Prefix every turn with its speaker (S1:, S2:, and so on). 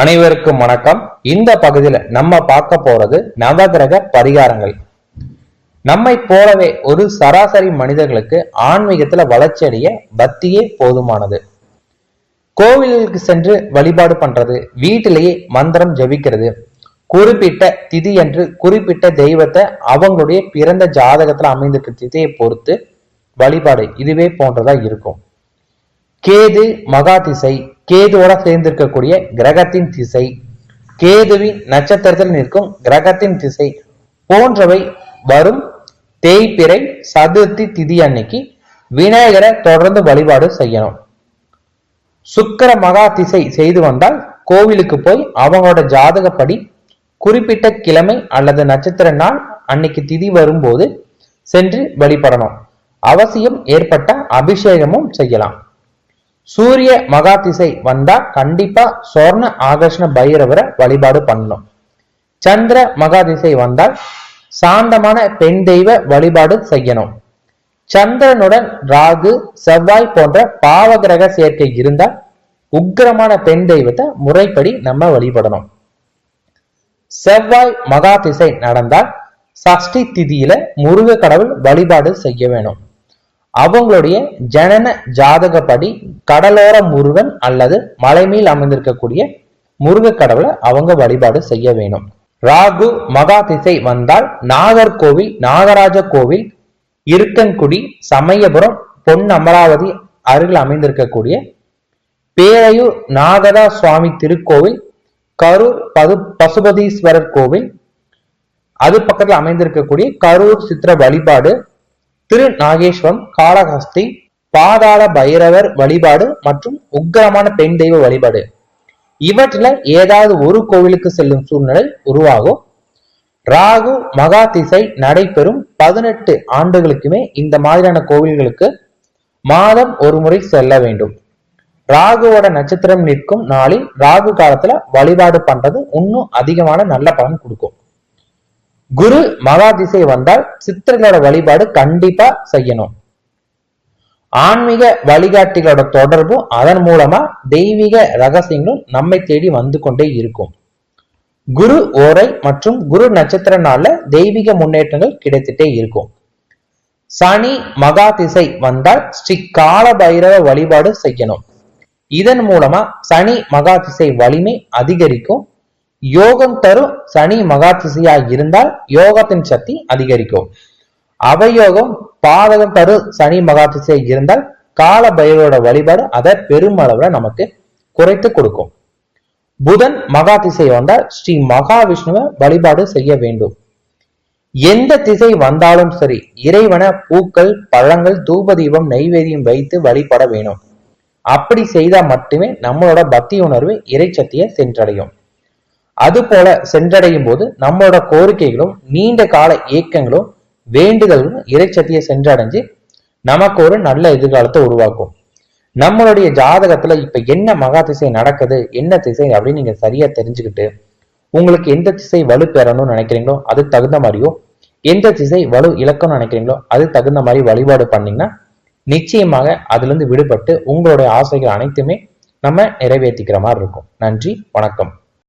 S1: அனைவருக்கும் வணக்கம். இந்த பகுதியில் நம்ம பார்க்க போறது நவகிரக பரிகாரங்கள். நம்மை போலவே ஒரு சராசரி மனிதர்களுக்கு ஆன்மீகத்துல வளர்ச்சியடைய பக்தியே போதுமானது. கோவிலுக்கு சென்று வழிபாடு பண்றது வீட்டிலேயே மந்திரம் ஜபிக்கிறது குறிப்பிட்ட திதி என்று குறிப்பிட்ட தெய்வத்தை அவங்களுடைய பிறந்த ஜாதகத்துல அமைந்திருக்க திதியை பொறுத்து வழிபாடு இதுவே போன்றதா இருக்கும். கேது மகாதிசை கேதுவோட சேர்ந்திருக்கக்கூடிய கிரகத்தின் திசை கேதுவின் நட்சத்திரத்தில் நிற்கும் கிரகத்தின் திசை போன்றவை வரும் தேய்பிறை சதுர்த்தி திதி அன்னைக்கு விநாயகரை தொடர்ந்து வழிபாடு செய்யணும். சுக்கர மகா திசை செய்து வந்தால் கோவிலுக்கு போய் அவங்களோட ஜாதகப்படி குறிப்பிட்ட கிழமை அல்லது நட்சத்திர நாள் அன்னைக்கு திதி வரும்போது சென்று வழிபடணும். அவசியம் ஏற்பட்ட அபிஷேகமும் செய்யலாம். சூரிய மகா திசை வந்தா கண்டிப்பா சொர்ண ஆகர்ஷ்ண பைரவரை வழிபாடு பண்ணணும். சந்திர மகா திசை வந்தால் சாந்தமான பெண் தெய்வ வழிபாடு செய்யணும். சந்திரனுடன் ராகு செவ்வாய் போன்ற பாவகிரக சேர்க்கை இருந்தால் உக்கிரமான பெண் தெய்வத்தை முறைப்படி நம்ம வழிபடணும். செவ்வாய் மகா திசை நடந்தால் சஷ்டி திதியில முருக கடவுள் வழிபாடு செய்ய வேணும். அவங்களுடைய ஜனன ஜாதகப்படி கடலோர முருகன் அல்லது மலைமேல் அமைந்திருக்கக்கூடிய முருக கடவுளை அவங்க வழிபாடு செய்ய வேணும். ராகு மகா திசை வந்தால் நாகர்கோவில் நாகராஜ கோவில் இருக்கன்குடி சமயபுரம் பொன் அமராவதி அருகில் அமைந்திருக்கக்கூடிய பேரையூர் நாகதா சுவாமி திருக்கோவில் கரூர் பது பசுபதீஸ்வரர் கோவில் அது பக்கத்தில் அமைந்திருக்கக்கூடிய கரூர் சித்திர வழிபாடு திரு நாகேஸ்வரம் காளஹஸ்தி பாதாள பைரவர் வழிபாடு மற்றும் உக்கிரமான பெண் தெய்வ வழிபாடு. இவற்றில் ஏதாவது ஒரு கோவிலுக்கு செல்லும் சூழ்நிலை உருவாகும். ராகு மகா திசை நடைபெறும் பதினெட்டு ஆண்டுகளுக்குமே இந்த மாதிரியான கோவில்களுக்கு மாதம் ஒரு முறை செல்ல வேண்டும். ராகுவோட நட்சத்திரம் நிற்கும் நாளில் ராகு காலத்துல வழிபாடு பண்றது இன்னும் அதிகமான நல்ல பலன் கொடுக்கும். குரு மகா திசை வந்தால் சித்தர்களோட வழிபாடு கண்டிப்பா செய்யணும். ஆன்மீக வழிகாட்டிகளோட தொடர்பும் அதன் மூலமா தெய்வீக ரகசியங்களும் நம்மை தேடி வந்து கொண்டே இருக்கும். குரு ஓரை மற்றும் குரு நட்சத்திரனால தெய்வீக முன்னேற்றங்கள் கிடைத்துட்டே இருக்கும். சனி மகா திசை வந்தால் ஸ்ரீ கால பைரவ வழிபாடு செய்யணும். இதன் மூலமா சனி மகா திசை வலிமை அதிகரிக்கும். யோகம் தரும் சனி மகாதிசையா இருந்தால் யோகத்தின் சக்தி அதிகரிக்கும். அவயோகம் பாதகம் தரும் சனி மகா இருந்தால் கால பைரவரோட வழிபாடு அதை பெருமளவுல நமக்கு குறைத்து கொடுக்கும். புதன் மகா திசை வந்தால் ஸ்ரீ மகாவிஷ்ணுவை வழிபாடு செய்ய வேண்டும். எந்த திசை வந்தாலும் சரி இறைவன பூக்கள் பழங்கள் தூப தீபம் வைத்து வழிபட வேணும். அப்படி செய்தால் மட்டுமே நம்மளோட பக்தி உணர்வு இறைச்சக்தியை சென்றடையும். அது போல சென்றடையும் போது நம்மளோட கோரிக்கைகளும் நீண்ட கால இயக்கங்களும் வேண்டுதல்களும் இறைச்சக்தியை சென்றடைஞ்சு நமக்கு ஒரு நல்ல எதிர்காலத்தை உருவாக்கும். நம்மளுடைய ஜாதகத்துல இப்ப என்ன மகா திசை நடக்குது என்ன திசை அப்படின்னு நீங்க சரியா தெரிஞ்சுக்கிட்டு உங்களுக்கு எந்த திசை வலு பெறணும்னு நினைக்கிறீங்களோ அது தகுந்த மாதிரியோ எந்த திசை வலு இழக்கணும்னு நினைக்கிறீங்களோ அது தகுந்த மாதிரி வழிபாடு பண்ணீங்கன்னா நிச்சயமாக அதுல இருந்து விடுபட்டு உங்களுடைய ஆசைகள் அனைத்துமே நம்ம நிறைவேற்றிக்கிற மாதிரி இருக்கும். நன்றி வணக்கம்.